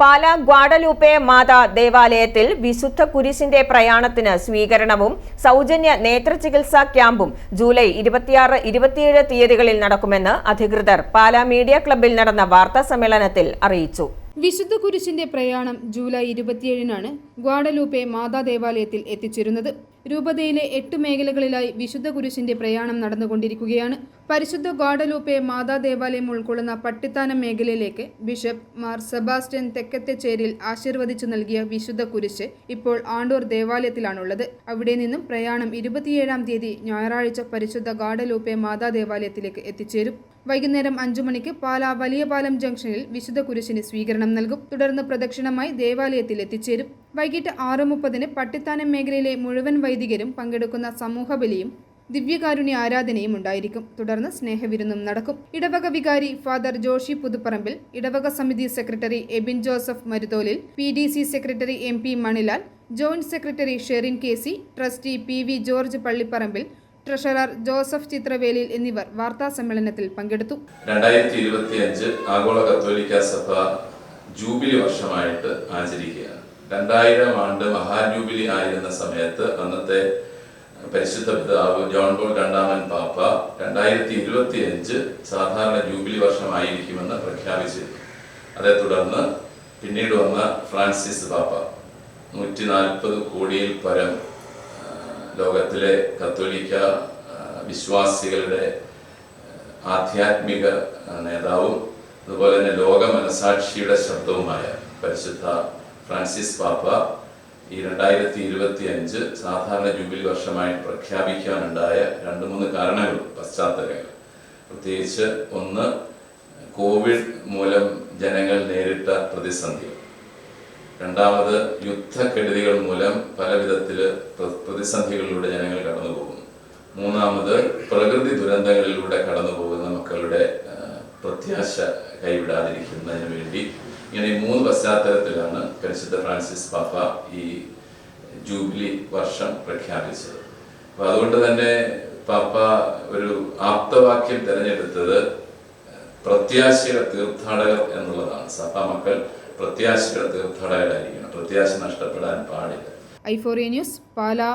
Pala Guadeloupe മാതാ ദേവാലയത്തിൽ വിശുദ്ധ കുരിശിന്റെ പ്രയാണത്തിന് സ്വീകരണവും സൗജന്യ നേത്രചികിത്സാ ക്യാമ്പും ജൂലൈ ഇരുപത്തിയാറ് ഇരുപത്തിയേഴ് തീയതികളിൽ നടക്കുമെന്ന് അധികൃതർ പാല മീഡിയ ക്ലബിൽ നടന്ന വാർത്താ സമ്മേളനത്തിൽ അറിയിച്ചു. വിശുദ്ധ കുരിശിന്റെ പ്രയാണം ജൂലൈ ഇരുപത്തിയേഴിനാണ് ഗ്വാഡലൂപ്പെ മാതാ ദേവാലയത്തിൽ എത്തിച്ചിരുന്നത്. രൂപതയിലെ എട്ട് മേഖലകളിലായി വിശുദ്ധ കുരിശിന്റെ പ്രയാണം നടന്നുകൊണ്ടിരിക്കുകയാണ്. പരിശുദ്ധ ഗ്വാഡലൂപ്പെ മാതാ ദേവാലയം ഉൾക്കൊള്ളുന്ന പട്ടിത്താനം മേഖലയിലേക്ക് ബിഷപ്പ് മാർ സെബാസ്റ്റ്യൻ തെക്കത്തെച്ചേരിൽ ആശീർവദിച്ചു നൽകിയ വിശുദ്ധ കുരിശ് ഇപ്പോൾ ആണ്ടൂർ ദേവാലയത്തിലാണുള്ളത്. അവിടെ നിന്നും പ്രയാണം ഇരുപത്തിയേഴാം തീയതി ഞായറാഴ്ച പരിശുദ്ധ ഗാഡലൂപ്പെ മാതാ ദേവാലയത്തിലേക്ക് എത്തിച്ചേരും. വൈകുന്നേരം അഞ്ചു മണിക്ക് പാലാ വലിയ പാലം ജംഗ്ഷനിൽ വിശുദ്ധ കുരിശിന് സ്വീകരണം നൽകും. തുടർന്ന് പ്രദക്ഷിണമായി ദേവാലയത്തിൽ എത്തിച്ചേരും. വൈകിട്ട് ആറ് മുപ്പതിന് പട്ടിത്താനം മേഖലയിലെ മുഴുവൻ വൈദികരും പങ്കെടുക്കുന്ന സമൂഹബലിയും ദിവ്യകാരുണ്യ ആരാധനയും ഉണ്ടായിരിക്കും. തുടർന്ന് സ്നേഹവിരുന്നും നടക്കും. ഇടവക വികാരി ഫാദർ ജോഷി പുതുപ്പറമ്പിൽ ഇടവക സമിതി secretary Ebin Joseph Marutholil P D C secretary M P Manilal joint secretary Sherin K C trustee P V George Pallipparambil treasurer Joseph Chitravelil എന്നിവർ വാർത്താ സമ്മേളനത്തിൽ പങ്കെടുത്തു. രണ്ടായിരത്തി ഇരുപത്തി അഞ്ച് ആഗോള കത്തോലിക്ക സഭ ജൂബിലി വർഷമായിട്ട് ആചരിക്കുകയാണ്. രണ്ടായിരം ആണ്ട് മഹാജൂബിലി ആയിരുന്ന സമയത്ത് അന്നത്തെ പരിശുദ്ധ പിതാവ് ജോൺ പോൾ രണ്ടാമൻ പാപ്പ രണ്ടായിരത്തി ഇരുപത്തി അഞ്ച് സാധാരണ ജൂബിലി വർഷമായിരിക്കുമെന്ന് പ്രഖ്യാപിച്ചിരുന്നു. അതേ തുടർന്ന് പിന്നീട് വന്ന ഫ്രാൻസിസ് പാപ്പ നൂറ്റി നാൽപ്പത് കോടിയിൽ പരം ലോകത്തിലെ കത്തോലിക്ക വിശ്വാസികളുടെ ആധ്യാത്മിക നേതാവും അതുപോലെ തന്നെ ലോക മനസാക്ഷിയുടെ ശബ്ദവുമായ പരിശുദ്ധ ഫ്രാൻസിസ് പാപ്പ ഈ രണ്ടായിരത്തി ഇരുപത്തി അഞ്ച് സാധാരണ ജൂബിലി വർഷമായി പ്രഖ്യാപിക്കാനുണ്ടായ രണ്ട് മൂന്ന് കാരണങ്ങൾ പശ്ചാത്തലങ്ങൾ. പ്രത്യേകിച്ച് ഒന്ന് കോവിഡ് മൂലം ജനങ്ങൾ നേരിട്ട പ്രതിസന്ധി. രണ്ടാമത് യുദ്ധക്കെടുതികൾ മൂലം പല വിധത്തിൽ പ്രതിസന്ധികളിലൂടെ ജനങ്ങൾ കടന്നു പോകുന്നു മൂന്നാമത് പ്രകൃതി ദുരന്തങ്ങളിലൂടെ കടന്നു പോകുന്ന മക്കളുടെ പ്രത്യാശ കൈവിടാതിരിക്കുന്നതിന് വേണ്ടി ഇങ്ങനെ മൂന്ന് പശ്ചാത്തലത്തിലാണ് പരിശുദ്ധ ഫ്രാൻസിസ് പാപ്പ ഈ ജൂബിലി വർഷം പ്രഖ്യാപിച്ചത്. അപ്പൊ അതുകൊണ്ട് തന്നെ പാപ്പ ഒരു ആപ്തവാക്യം തിരഞ്ഞെടുത്തത് പ്രത്യാശയുടെ തീർത്ഥാടകർ എന്നുള്ളതാണ്. സഭാ മക്കൾ പ്രത്യാശയുടെ തീർത്ഥാടകരായിരിക്കണം. പ്രത്യാശ നഷ്ടപ്പെടാൻ പാടില്ല. ഐഫോറിയ ന്യൂസ് പാലാ.